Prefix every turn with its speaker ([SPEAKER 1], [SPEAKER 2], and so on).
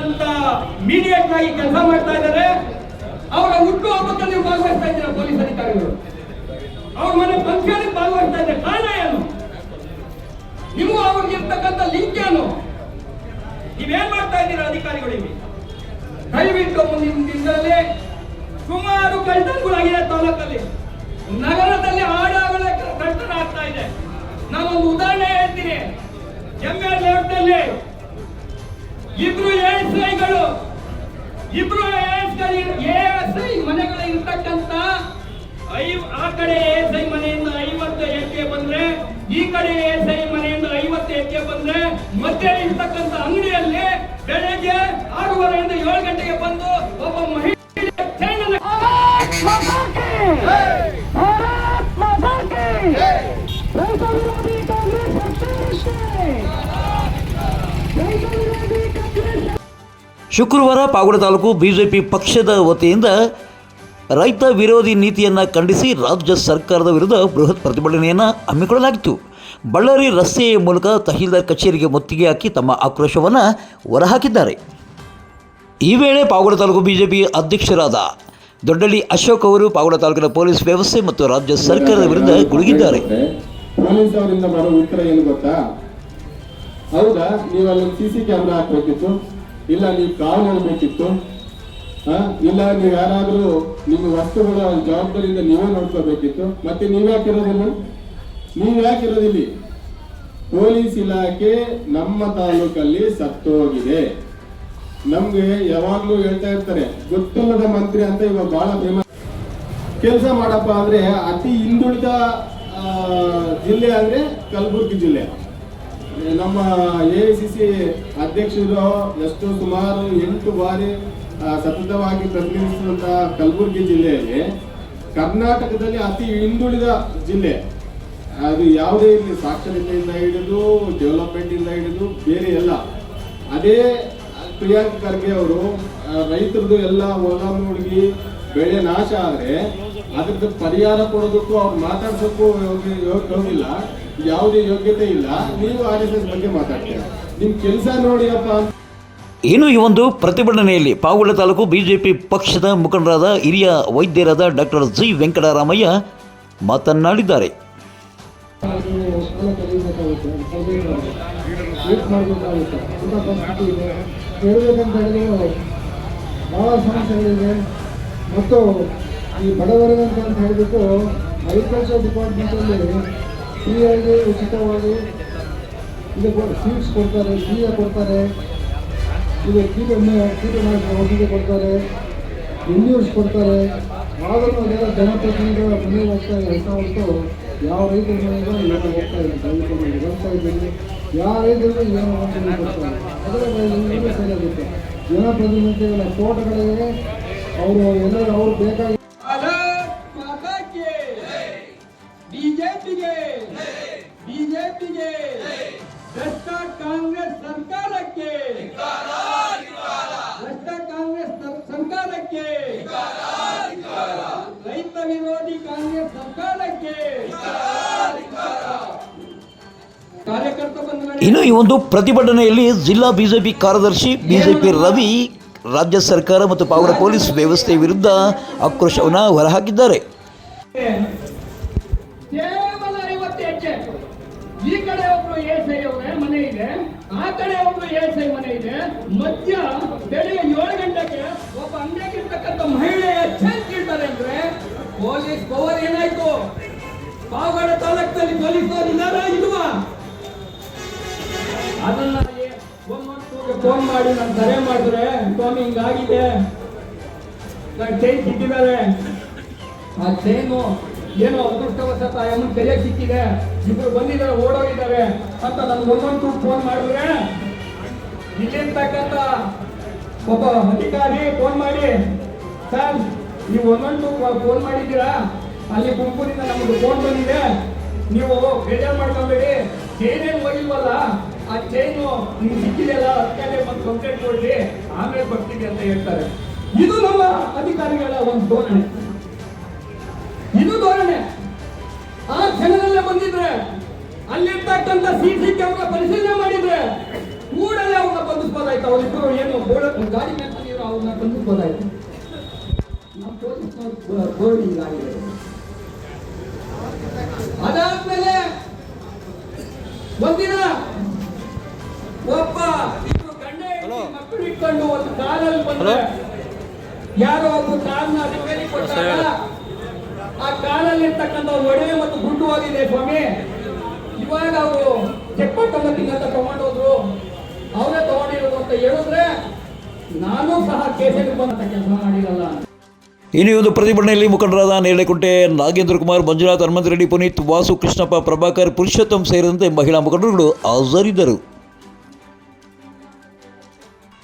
[SPEAKER 1] ಅಂತ ಮೀಡಿಯೇಟ್ ಆಗಿ ಕೆಲಸ ಮಾಡ್ತಾ ಇದ್ದಾರೆ, ಅವರ ಹುಟ್ಟು ಹಬ್ಬಕ್ಕೆ ನೀವು ಭಾಗವಹಿಸ್ತಾ ಇದ್ದೀರಾ ಪೊಲೀಸ್ ಅಧಿಕಾರಿಗಳು? ಅವ್ರ ಮನೆ ಫಂಕ್ಷನ್ ಭಾಗವಹಿಸ್ತಾ ಇದ್ದಾರೆ ಕಾರಣ ಏನು? ನೀವು ಅವ್ರಿಗೆ ಇರ್ತಕ್ಕಂಥ ಲಿಂಕ್ ಏನು? ನೀವೇನ್ ಮಾಡ್ತಾ ಇದ್ದೀರಾ ಅಧಿಕಾರಿಗಳಿಗೆ? ದಯವಿಟ್ಟು ಮುಂದಿನ ದಿನದಲ್ಲಿ ಸುಮಾರು ಕಳ್ತನಗಳಾಗಿದೆ ತಾಲೂಕಲ್ಲಿ. ನಗರದಲ್ಲಿ ಆಡಾಗಳ ಕಳ್ಳತನ ಆಗ್ತಾ ಇದೆ. ನಾನೊಂದು ಉದಾಹರಣೆ ಹೇಳ್ತೀನಿ. ಎಂ ಎಲ್ ಲೇಔಟ್ನಲ್ಲಿ ಇಬ್ರು ಎಸ್ಐಗಳು, ಇಬ್ರು ಎಸ್ಐ ಮನೆಗಳು ಇರ್ತಕ್ಕಂತ ಆ ಕಡೆ ಎಸ್ಐ ಮನೆಯಿಂದ ಐವತ್ತು ಎಕ್ಕೆ ಬಂದ್ರೆ, ಈ ಕಡೆ ಎಸ್ಐ ಮನೆಯಿಂದ ಐವತ್ತು ಎಕ್ಕೆ ಬಂದ್ರೆ ಮಧ್ಯೆ ಇರ್ತಕ್ಕಂತ ಅಂಗಡಿಯಲ್ಲಿ ಬೆಳಗ್ಗೆ ಆರೂವರೆಯಿಂದ ಏಳು ಗಂಟೆಗೆ ಬಂದು ಒಬ್ಬ ಮಹಿಳೆ
[SPEAKER 2] ಶುಕ್ರವಾರ ಪಾವಗಡ ತಾಲೂಕು ಬಿಜೆಪಿ ಪಕ್ಷದ ವತಿಯಿಂದ ರೈತ ವಿರೋಧಿ ನೀತಿಯನ್ನು ಖಂಡಿಸಿ ರಾಜ್ಯ ಸರ್ಕಾರದ ವಿರುದ್ಧ ಬೃಹತ್ ಪ್ರತಿಭಟನೆಯನ್ನು ಹಮ್ಮಿಕೊಳ್ಳಲಾಗಿತ್ತು. ಬಳ್ಳಾರಿ ರಸ್ತೆಯ ಮೂಲಕ ತಹಶೀಲ್ದಾರ್ ಕಚೇರಿಗೆ ಮುತ್ತಿಗೆ ಹಾಕಿ ತಮ್ಮ ಆಕ್ರೋಶವನ್ನು ಹೊರಹಾಕಿದ್ದಾರೆ. ಈ ವೇಳೆ ಪಾವಗಡ ತಾಲೂಕು ಬಿಜೆಪಿ ಅಧ್ಯಕ್ಷರಾದ ದೊಡ್ಡಳ್ಳಿ ಅಶೋಕ್ ಅವರು ಪಾವಗಡ ತಾಲೂಕಿನ ಪೊಲೀಸ್ ವ್ಯವಸ್ಥೆ ಮತ್ತು ರಾಜ್ಯ ಸರ್ಕಾರದ ವಿರುದ್ಧ ಗುಡುಗಿದ್ದಾರೆ.
[SPEAKER 3] ಹೌದಾ? ನೀವು ಸಿ ಸಿ ಕ್ಯಾಮ್ರಾ ಹಾಕ್ಬೇಕಿತ್ತು. ಇಲ್ಲ, ನೀವು ಕಾವು ನೋಡ್ಬೇಕಿತ್ತು. ಇಲ್ಲ, ನೀವು ಯಾರಾದರೂ ನಿಮ್ಮ ವಸ್ತುಗಳ ಜವಾಬ್ದಾರಿಯಿಂದ ನೀವೇ ನೋಡ್ಕೋಬೇಕಿತ್ತು. ಮತ್ತೆ ನೀವ್ ಯಾಕಿರೋದಿಲ್ಲ ನೀವ್ ಯಾಕಿರೋದಿಲ್ಲ ಪೊಲೀಸ್ ಇಲಾಖೆ ನಮ್ಮ ತಾಲೂಕಲ್ಲಿ ಸತ್ತೋಗಿದೆ. ನಮ್ಗೆ ಯಾವಾಗ್ಲೂ ಹೇಳ್ತಾ ಇರ್ತಾರೆ, ಗೊತ್ತಿಲ್ಲದ ಮಂತ್ರಿ ಅಂತ ಇವಾಗ ಬಹಳ ಫೇಮಸ್ ಕೆಲಸ ಮಾಡಪ್ಪ ಅಂದ್ರೆ ಅತಿ ಹಿಂದುಳಿದ ಜಿಲ್ಲೆ ಅಂದ್ರೆ ಕಲಬುರಗಿ ಜಿಲ್ಲೆ. ನಮ್ಮ ಎ ಸಿ ಸಿ ಅಧ್ಯಕ್ಷರು ಎಷ್ಟು ಸುಮಾರು ಎಂಟು ಬಾರಿ ಸತತವಾಗಿ ಪ್ರತಿನಿಧಿಸಿದಂತಹ ಕಲಬುರಗಿ ಜಿಲ್ಲೆಯಲ್ಲಿ ಕರ್ನಾಟಕದಲ್ಲಿ ಅತಿ ಹಿಂದುಳಿದ ಜಿಲ್ಲೆ. ಅದು ಯಾವುದೇ ಇರಲಿ, ಸಾಕ್ಷರತೆಯಿಂದ ಹಿಡಿದು ಡೆವಲಪ್ಮೆಂಟ್ ಇಂದ ಹಿಡಿದು ಬೇರೆ ಎಲ್ಲ. ಅದೇ ಪ್ರಿಯಾಂಕ್ ಖರ್ಗೆ ಅವರು ರೈತರದು ಎಲ್ಲ ಹೊಲ ಮುಳುಗಿ ಬೆಳೆ ನಾಶ ಆದರೆ ಅದಕ್ಕೆ ಪರಿಹಾರ ಕೊಡೋದಕ್ಕೂ ಅವ್ರು ಯೋಗ್ಯ- ಹೋಗಿಲ್ಲ ಯಾವುದೇ ಯೋಗ್ಯತೆ ಇಲ್ಲ. ನೀವು ಆರ್ ಎಸ್ ಎಸ್ ಬಗ್ಗೆ ಮಾತಾಡ್ತೀರಾ? ನಿಮ್ ಕೆಲಸ ನೋಡಿಯಪ್ಪ
[SPEAKER 2] ಇನ್ನು ಈ ಒಂದು ಪ್ರತಿಭಟನೆಯಲ್ಲಿ ಪಾವಗಡ ತಾಲೂಕು ಬಿಜೆಪಿ ಪಕ್ಷದ ಮುಖಂಡರಾದ ಹಿರಿಯ ವೈದ್ಯರಾದ ಡಾಕ್ಟರ್ ಜಿ ವೆಂಕಟರಾಮಯ್ಯ ಮಾತನಾಡಿದ್ದಾರೆ.
[SPEAKER 4] ಭಾಳ ಸಮಸ್ಯೆಗಳಿದೆ ಮತ್ತು ಈ ಬಡವರಿಗಂತ ಅಂತ ಹೇಳಿಬಿಟ್ಟು ಅಗ್ರಿಕಲ್ಚರ್ ಡಿಪಾರ್ಟ್ಮೆಂಟಲ್ಲಿ ಫ್ರೀಯಾಗಿ ಉಚಿತವಾಗಿ ಇದು ಸ್ವೀಟ್ಸ್ ಕೊಡ್ತಾರೆ ಬೀಜ ಕೊಡ್ತಾರೆ. ಇದು ಕೀಟ ಕೀಟನಾಶಕ ಔಷಧಿ ಕೊಡ್ತಾರೆ. ಇಂಜೂರ್ಸ್ ಕೊಡ್ತಾರೆ. ಆದರೂ ಅದೆಲ್ಲ ಜನಪ್ರತಿನಿಧಿಗಳ ಮನೆಗೆ ಹೋಗ್ತಾ ಇದೆ ಅಂತ ಹೊರತು ಯಾವ ರೈತರ ಮನೆಗೂ ಏನೋ ಹೋಗ್ತಾ ಇದೆ ದಯವಿಟ್ಟು ಹೋಗ್ತಾ ಇದ್ದೀನಿ ಯಾವ ರೈತರಿಗೂ ಏನೋ ಒಂದು ಕೊಡ್ತಾರೆ ಅದರ ಸರಿಯಾಗುತ್ತೆ. ಜನಪ್ರತಿನಿಧಿಗಳ ತೋಟಗಳಿಗೆ ಅವರು ಎಲ್ಲರೂ, ಅವ್ರು ಬೇಕಾಗಿ
[SPEAKER 1] ಸರ್ಕಾರಕ್ಕೆ. ಭ್ರಷ್ಟ ಕಾಂಗ್ರೆಸ್ ಸರ್- ಸರ್ಕಾರಕ್ಕೆ. ರೈತ ವಿರೋಧಿ ಕಾಂಗ್ರೆಸ್ ಸರ್ಕಾರಕ್ಕೆ.
[SPEAKER 2] ಇನ್ನು ಈ ಒಂದು ಪ್ರತಿಭಟನೆಯಲ್ಲಿ ಜಿಲ್ಲಾ ಬಿಜೆಪಿ ಕಾರ್ಯದರ್ಶಿ ಬಿಜೆಪಿ ರವಿ ರಾಜ್ಯ ಸರ್ಕಾರ ಮತ್ತು ಪಾವಗಡ ಪೊಲೀಸ್ ವ್ಯವಸ್ಥೆ ವಿರುದ್ಧ ಆಕ್ರೋಶವನ್ನು ಹೊರಹಾಕಿದ್ದಾರೆ.
[SPEAKER 1] ಈ ಕಡೆ ಒಬ್ರು ಸೈ ಅವರೇ, ಮನೆ ಇದೆ. ಆ ಕಡೆ ಒಬ್ರು ಸೈ ಮನೆ ಇದೆ. ಮಧ್ಯ ಬೆಳಿಗ್ಗೆ ಏಳು ಗಂಟೆಗೆ ಒಬ್ಬ ಅಂಗಡಿಯಾಗಿರ್ತಕ್ಕಂಥ ಮಹಿಳೆಯ ಚೆಕ್ ಇಡ್ತಾರೆ ಅಂದ್ರೆ, ಪೊಲೀಸ್ ಪವರ್ ಏನಾಯ್ತು? ಪಾವಗಡ ತಾಲೂಕಿನಲ್ಲಿ ಪೊಲೀಸರು ಇಲ್ಲಾರ ಇಲ್ವಾ? ಅದನ್ನ ಫೋನ್ ಮಾಡಿ ನಾನು ಕರೆ ಮಾಡಿದ್ರೆ, ಸ್ವಾಮಿ, ಹಿಂಗಾಗಿದೆ. ನಾನು ಚೈನ್ ಸಿಕ್ಕಿದ್ದಾರೆ ಆ ಚೈನು ಏನೋ ಅದೃಷ್ಟವಶಾತ್ ಆ ಅಮ್ಮನ ಸಿಕ್ಕಿದೆ. ಇಬ್ರು ಬಂದಿದ್ದಾರೆ, ಓಡೋಗಿದ್ದಾರೆ ಅಂತ ನನ್ಗೆ ಒಂದೊಂದು ಫೋನ್ ಮಾಡಿದ್ರೆ, ಇಲ್ಲಿರ್ತಕ್ಕಂಥ ಒಬ್ಬ ಅಧಿಕಾರಿ ಫೋನ್ ಮಾಡಿ ಸರ್ ನೀವು ಒಂದೊಂದು ಫೋನ್ ಮಾಡಿದ್ದೀರಾ? ಅಲ್ಲಿ ಗುಂಪುರಿಂದ ನಮಗೆ ಫೋನ್ ಬಂದಿದೆ. ನೀವು ಬೇಜಾರು ಮಾಡ್ಕೊಬೇಡಿ. ಚೈನೇನು ಹೋಗಿಲ್ವಲ್ಲ, ಆ ಚೈನು ನಿಮ್ಗೆ ಸಿಕ್ಕಿದೆಯಲ್ಲ, ಅದಕ್ಕೆ ಬಂದು ಕಂಪ್ಲೇಂಟ್ ಕೊಡ್ಲಿ. ಆಮೇಲೆ ಬರ್ತೀವಿ ಅಂತ ಹೇಳ್ತಾರೆ. ಇದು ನಮ್ಮ ಅಧಿಕಾರಿಗಳ ಒಂದು ಧೋರಣೆ. ಇದು ಧೋರಣೆ. ಆ ಕ್ಷಣದಲ್ಲೇ ಬಂದಿದ್ರೆ ಅಲ್ಲಿರ್ತಕ್ಕಂಥ ಸಿ ಸಿ ಕ್ಯಾಮ್ರಾ ಪರಿಶೀಲನೆ ಮಾಡಿದ್ರೆ ಕೂಡಲೇ ಅವ್ರನ್ನ ಬಂಧಿಸ್ಬೋದಾಯ್ತು. ಅವರಿಬ್ಬರು ಏನು ಬೋರ್ಡ್ ಗಾಡಿ ಮೇಲೆ ಅವ್ರನ್ನ ಬಂಧಿಸ್ಬೋದಾಯ್ತು. ನಮ್ಮ ಪೊಲೀಸ್ನವ್ರು ಬೋರ್ಡ್ ಹೀಗಾಗಿದೆ ಅದಾದ್ಮೇಲೆ ಒಂದಿನ ಒಬ್ಬ ಇಬ್ರು ಗಂಡ ಮಕ್ಕಳು ಇಟ್ಕೊಂಡು ಒಂದು ಕಾರಲ್ಲಿ ಬಂದ್ರೆ ಯಾರೋ ಒಬ್ಬ ಕಾರ್ನ ರಿಪೇರಿ ಕೊಟ್ಟಾಗ ಆ ಕಾಲಲ್ಲಿ ಇರ್ತಕ್ಕಂಥ ಒಡವೆ ಮತ್ತು ಗುಂಡು ಹೋಗಿದೆ ಸ್ವಾಮಿ. ಇವಾಗ ಅವರು ಚೆಕ್ಪಟ್ಟು ಅಂತ ತಗೊಂಡೋದ್ರು. ಅವರೇ ತಗೊಂಡಿರೋದು ಅಂತ ಹೇಳಿದ್ರೆ ನಾನು ಸಹ ಕೇಸಲ್ಲಿ ಬಂದಂತ ಕೆಲಸ ಮಾಡಿರಲ್ಲ.
[SPEAKER 2] ಇನ್ನು ಈ ಒಂದು ಪ್ರತಿಭಟನೆಯಲ್ಲಿ ಮುಖಂಡರಾದ ನೇರಳೆಕುಂಟೆ ನಾಗೇಂದ್ರ ಕುಮಾರ್, ಮಂಜುನಾಥ್ ಹನುಮಂತ ರೆಡ್ಡಿ ಪುನೀತ್ ವಾಸು ಕೃಷ್ಣಪ್ಪ, ಪ್ರಭಾಕರ್, ಪುರುಷೋತ್ತಮ್ ಸೇರಿದಂತೆ ಮಹಿಳಾ ಮುಖಂಡರುಗಳು ಹಾಜರಿದ್ದರು.